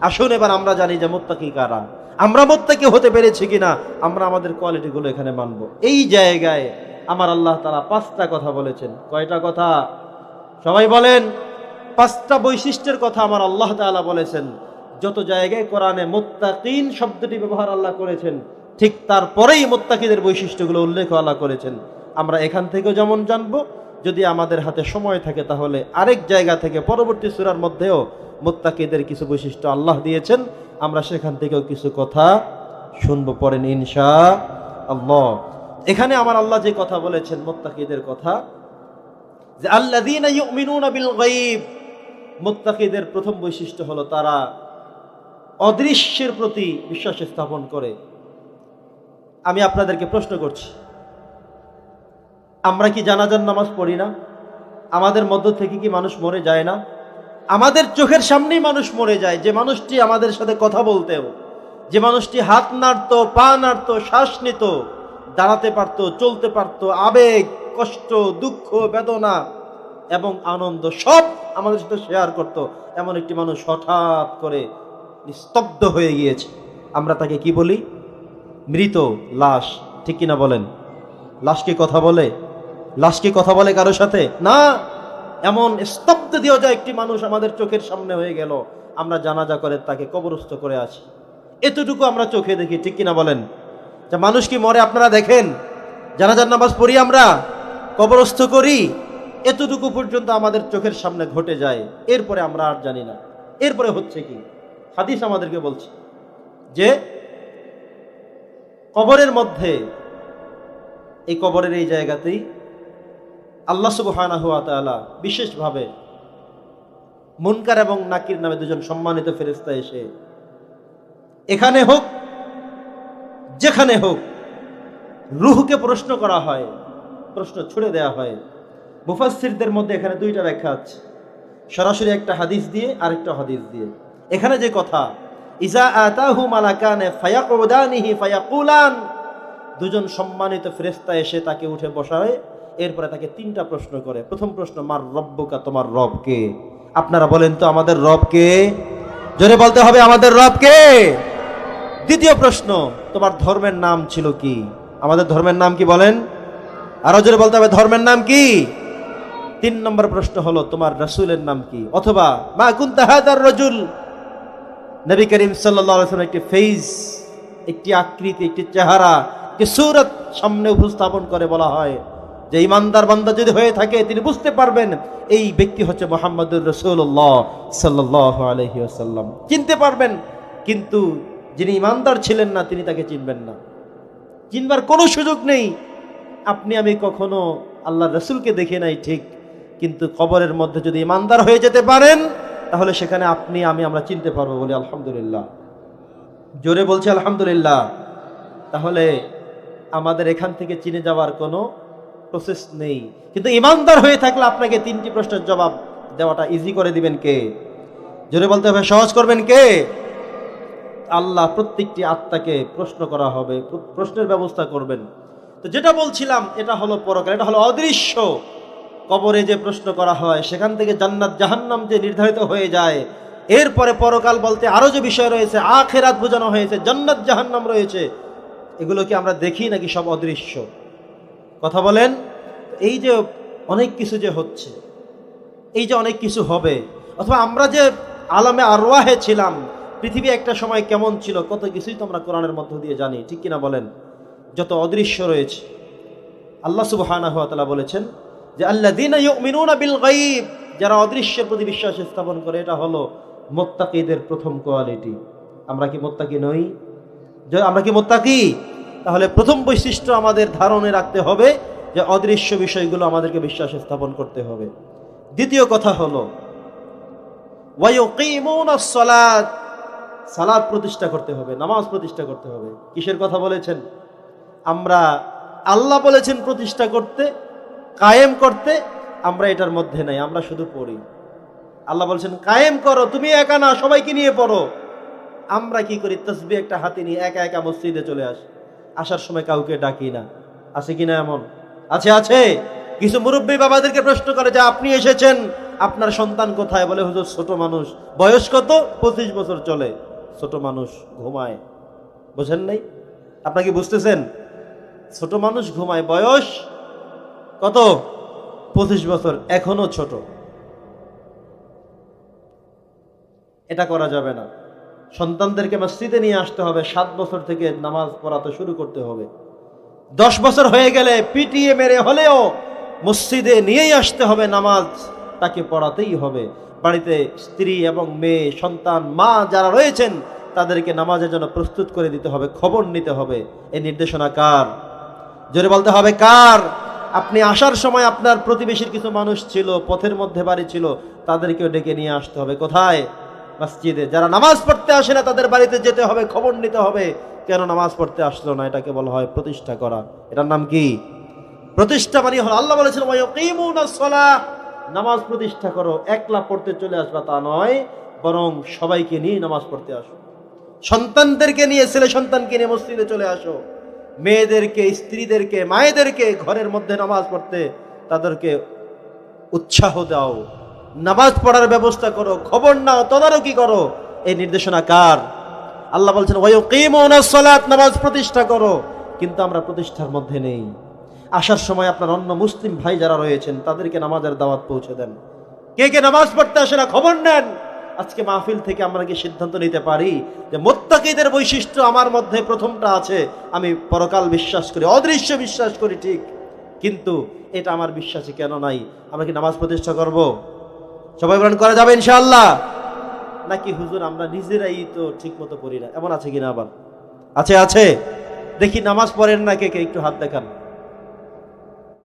আসুন এবার আমরা জানি যে মোত্তাকি কারা। আমরা মোত্তাকি হতে পেরেছি কিনা, আমরা আমাদের কোয়ালিটিগুলো এখানে মানব। এই জায়গায় আমার আল্লাহ তারা পাঁচটা কথা বলেছেন। কয়টা কথা? সবাই বলেন, পাঁচটা বৈশিষ্ট্যের কথা আমার আল্লাহ তাআলা বলেছেন। যত জায়গায় কোরআনে মোত্তাকিন শব্দটি ব্যবহার আল্লাহ করেছেন, ঠিক তারপরেই মোত্তাকিদের বৈশিষ্ট্যগুলো উল্লেখ আল্লাহ করেছেন। আমরা এখান থেকেও যেমন জানব, যদি আমাদের হাতে সময় থাকে তাহলে আরেক জায়গা থেকে পরবর্তী সুরার মধ্যেও মোত্তাকিদের কিছু বৈশিষ্ট্য আল্লাহ দিয়েছেন, আমরা সেখান থেকেও কিছু কথা শুনব পরেন ইনশা আল্লাহ। এখানে আমার আল্লাহ যে কথা বলেছেন, মোত্তাকিদের কথা, যে গায়ব, মুত্তাকিদের প্রথম বৈশিষ্ট্য হলো তারা অদৃশ্যের প্রতি বিশ্বাস স্থাপন করে। আমি আপনাদেরকে প্রশ্ন করছি, আমরা কি জানাজার নামাজ পড়ি না? আমাদের মধ্য থেকে কি মানুষ মরে যায় না? আমাদের চোখের সামনেই মানুষ মরে যায়। যে মানুষটি আমাদের সাথে কথা বলতেও, যে মানুষটি হাত নাড়তো, পা নাড়তো, শ্বাস নিত, দাঁড়াতে পারতো, চলতে পারতো, আবেগ, কষ্ট, দুঃখ, বেদনা এবং আনন্দ সব আমাদের সাথে শেয়ার করত। এমন একটি মানুষ হঠাৎ করে নিস্তব্ধ হয়ে গিয়েছে। আমরা তাকে কি বলি? মৃত লাশ। ঠিক কিনা বলেন? লাশ কি কথা বলে? লাশ কি কথা বলে কারোর সাথে? না। এমন স্তব্ধ দিয়ে যায় একটি মানুষ আমাদের চোখের সামনে হয়ে গেল। আমরা জানাজা করে তাকে কবরস্থ করে আসি। এতটুকু আমরা চোখে দেখি, ঠিক কিনা বলেন? যে মানুষ কি মরে আপনারা দেখেন? জানাজার নামাজ পড়ি আমরা? কবরস্থ করি? এতটুকু পর্যন্ত আমাদের চোখের সামনে ঘটে যায়। এরপরে আমরা আর জানি না। এরপরে হচ্ছে কি? হাদিস আমাদেরকে বলছে যে, কবরের মধ্যে, এই কবরের এই জায়গাতেই আল্লাহ সুবহানাহু ওয়া তাআলা বিশেষভাবে মুনকার এবং নাকির নামে দুজন সম্মানিত ফেরেশতা এসে এখানে হোক, যেখানে হোক, রুহকে প্রশ্ন করা হয়, প্রশ্ন ছুড়ে দেয়া হয়। মুফাসসিরদের মধ্যে এখানে দুইটা ব্যাখ্যা আছে। সরাসরি একটা হাদিস দিয়ে, আরেকটা হাদিস দিয়ে। এখানে যে কথা, ইজা আতাহু মালাকানে ফায়াকুদানিহি ফায়াকুলান দুজন সম্মানিত ফেরেশতা এসে তাকে উঠে বসায় এরপরে তাকে তিনটা প্রশ্ন করে। প্রথম প্রশ্ন, মার রব্বুকা তোমার রব কে আপনারা বলেন তো, আমাদের রব কে জোরে বলতে হবে, আমাদের রব কে দ্বিতীয় প্রশ্ন, তোমার ধর্মের নাম ছিল কি? আমাদের ধর্মের নাম কি বলেন? আরও জোরে বলতে হবে, ধর্মের নাম কি? তিন নম্বর প্রশ্ন হলো, তোমার রসুলের নাম কি? অথবা, মা কুন্তা হাদার রজুল? নবী করিম সাল্লাম একটি ফেজ একটি আকৃতি, একটি চেহারা, একটি সুরত সামনে উপস্থাপন করে বলা হয়। যে ইমানদার বান্দা যদি হয়ে থাকে, তিনি বুঝতে পারবেন এই ব্যক্তি হচ্ছে মোহাম্মদুর রসুল্লাহ সাল্লাহ আলহি আসাল্লাম চিনতে পারবেন, কিন্তু যিনি ইমানদার ছিলেন না, তিনি তাকে চিনবেন না। চিনবার কোনো সুযোগ নেই। আপনি, আমি কখনো আল্লাহ রসুলকে দেখে নাই, ঠিক, কিন্তু কবরের মধ্যে যদি ইমানদার হয়ে যেতে পারেন, তাহলে সেখানে আপনি, আমি, আমরা চিনতে পারব বলি আলহামদুলিল্লাহ। জোরে বলছি আলহামদুলিল্লাহ। তাহলে আমাদের এখান থেকে চিনে যাওয়ার কোনো প্রসেস নেই। কিন্তু ইমানদার হয়ে থাকলে আপনাকে তিনটি প্রশ্নের জবাব দেওয়াটা ইজি করে দিবেন কে? জোরে বলতে হবে, সহজ করবেন কে? আল্লাহ প্রত্যেকটি আত্মাকে প্রশ্ন করা হবে প্রশ্নের ব্যবস্থা করবেন। তো যেটা বলছিলাম, এটা হলো পরকাল, এটা হলো অদৃশ্য। কবরে যে প্রশ্ন করা হয়, সেখান থেকে জান্নাত, জাহান্নাম যে নির্ধারিত হয়ে যায়, এরপরে পরকাল বলতে আরও যে বিষয় রয়েছে, আখেরাত বোঝানো হয়েছে, জান্নাত, জাহান্নাম রয়েছে, এগুলো কি আমরা দেখি নাকি সব অদৃশ্য? কথা বলেন, এই যে অনেক কিছু যে হচ্ছে, এই যে অনেক কিছু হবে, অথবা আমরা যে আলামে আরওয়াহে ছিলাম, পৃথিবী একটা সময় কেমন ছিল, কত কিছুই তো আমরা কোরআনের মধ্য দিয়ে জানি, ঠিক কিনা বলেন? যত অদৃশ্য রয়েছে, আল্লাহ সুবহানাহু ওয়া তাআলা বলেছেন যে, আল্লাযীনা ইউমিনুনা বিল যারা অদৃশ্যের প্রতি বিশ্বাস স্থাপন করে, এটা হলো মোত্তাকিদের প্রথম কোয়ালিটি। আমরা কি মোত্তাকি নই? আমরা কি মোত্তাকি? তাহলে প্রথম বৈশিষ্ট্য আমাদের ধারণে রাখতে হবে যে অদৃশ্য বিষয়গুলো আমাদেরকে বিশ্বাস স্থাপন করতে হবে। দ্বিতীয় কথা হলো সালাত সালাদ প্রতিষ্ঠা করতে হবে, নামাজ প্রতিষ্ঠা করতে হবে। কিসের কথা বলেছেন? আমরা আল্লাহ বলেছেন প্রতিষ্ঠা করতে, কায়েম করতে, আমরা এটার মধ্যে নাই, আমরা শুধু পড়ি। আল্লাহ বলছেন, কায়েম করো, তুমি একা না, সবাইকে নিয়ে পড়ো। আমরা কি করি? তসবি একটা হাতে নিয়ে একা একা মসজিদে চলে আসি। আসার সময় কাউকে ডাকি না। আছে কিনা এমন? আছে আছে। কিছু মুরব্বী বাবাদেরকে প্রশ্ন করে যে, আপনি এসেছেন, আপনার সন্তান কোথায়? বলে, হুজুর, ছোট মানুষ। বয়স কত? পঁচিশ বছর চলে। ছোট মানুষ ঘুমায়। বোঝেন নাই? আপনাকে বুঝতেছেন? ছোট মানুষ ঘুমায়। বয়স কত? পঁচিশ বছর। এখনও ছোট। এটা করা যাবে না। সন্তানদেরকে মসজিদে নিয়ে আসতে হবে, সাত বছর থেকে নামাজ পড়াতে শুরু করতে হবে। দশ বছর হয়ে গেলে পিটিএ মেরে হলেও মসজিদে নিয়েই আসতে হবে, নামাজ তাকে পড়াতেই হবে। বাড়িতে স্ত্রী এবং মেয়ে, সন্তান, মা যারা রয়েছেন, তাদেরকে নামাজের জন্য প্রস্তুত করে দিতে হবে, খবর নিতে হবে। এই নির্দেশনা কার? জোরে বলতে হবে, কার? আপনি আসার সময় আপনার প্রতিবেশীর কিছু মানুষ ছিল, পথের মধ্যে বাড়ি ছিল, তাদেরকেও ডেকে নিয়ে আসতে হবে। কোথায়? মসজিদে। যারা নামাজ পড়তে আসে না, তাদের বাড়িতে যেতে হবে, খবর নিতে হবে। কেন নামাজ পড়তে আসলো না? এটাকে বলা হয় প্রতিষ্ঠা করা। এটার নাম কি? প্রতিষ্ঠা মানে হল, আল্লাহ সালাহ নামাজ প্রতিষ্ঠা করো। একলা পড়তে চলে আসবা তা নয়, বরং সবাইকে নিয়ে নামাজ পড়তে আসো। সন্তানদেরকে নিয়ে, ছেলে সন্তানকে নিয়ে মসজিদে চলে আসো। মেয়েদেরকে, স্ত্রীদেরকে, মায়েদেরকে ঘরের মধ্যে নামাজ পড়তে তাদেরকে উৎসাহ দাও। নামাজ পড়ার ব্যবস্থা করো, খবর নাও, তদারকি করো। এই নির্দেশনা কার? আল্লাহ বলছেন সালাত নামাজ প্রতিষ্ঠা করো। কিন্তু আমরা প্রতিষ্ঠার মধ্যে নেই। আসার সময় আপনার অন্য মুসলিম ভাই যারা রয়েছেন, তাদেরকে নামাজের দাওয়াত পৌঁছে দেন। কে কে নামাজ পড়তে আসে না, খবর নেন। আজকে মাহফিল থেকে আমরা কি সিদ্ধান্ত নিতে পারি যে মোত্তাকিদের বৈশিষ্ট্য আমার মধ্যে প্রথমটা আছে, আমি পরকাল বিশ্বাস করি, অদৃশ্য বিশ্বাস করি, ঠিক। কিন্তু এটা আমার বিশ্বাসে কেন নাই? আমরা কি নামাজ প্রতিষ্ঠা করব? সবাই বলেন, করা যাবে ইনশাল্লাহ নাকি, হুজুর, আমরা নিজেরাই তো ঠিক মতো পড়ি না। এমন আছে কিনা আবার? আছে আছে। দেখি, নামাজ পড়েন না কে কে, একটু হাত দেখান।